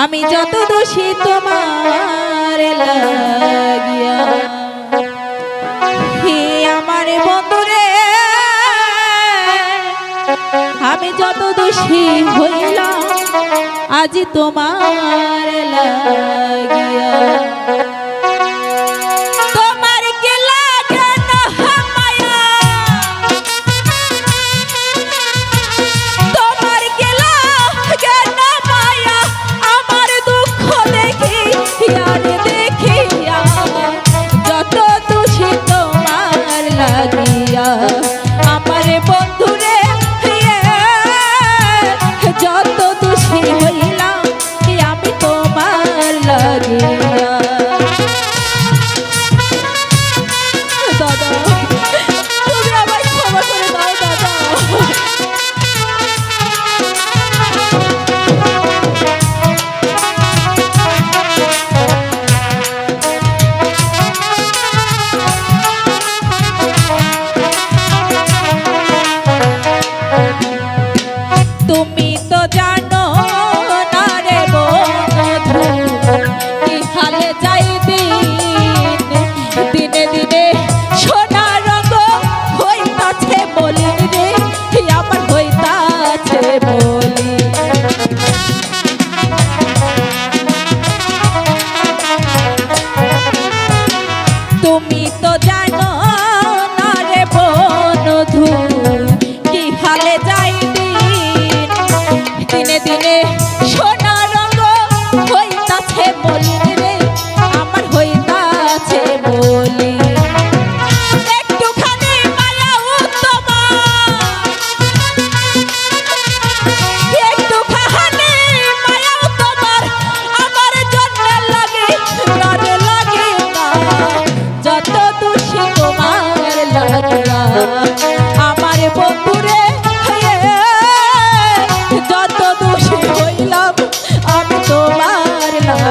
আমি যত দোষী তোমার লাগিয়া, হে আমার বন্ধুরে, আমি যত দোষী হইলাম, আজ তোমার লাগিয়া।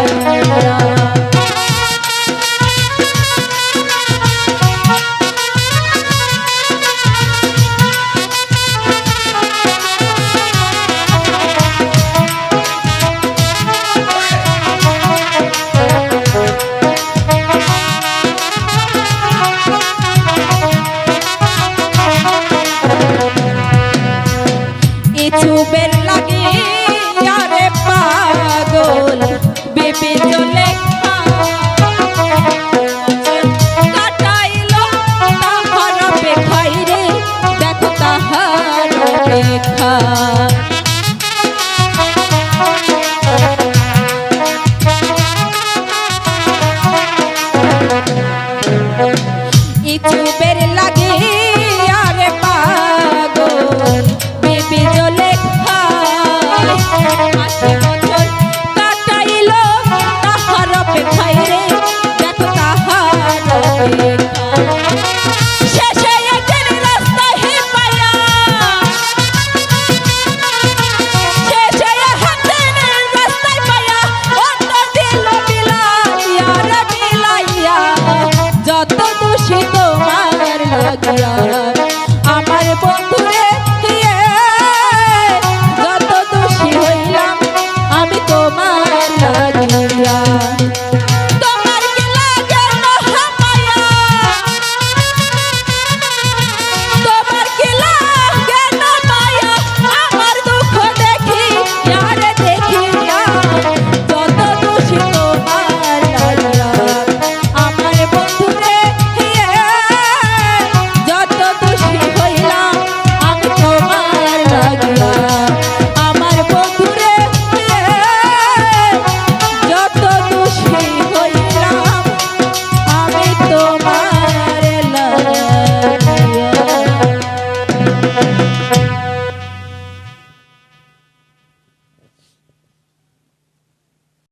যায় I'll be your leg.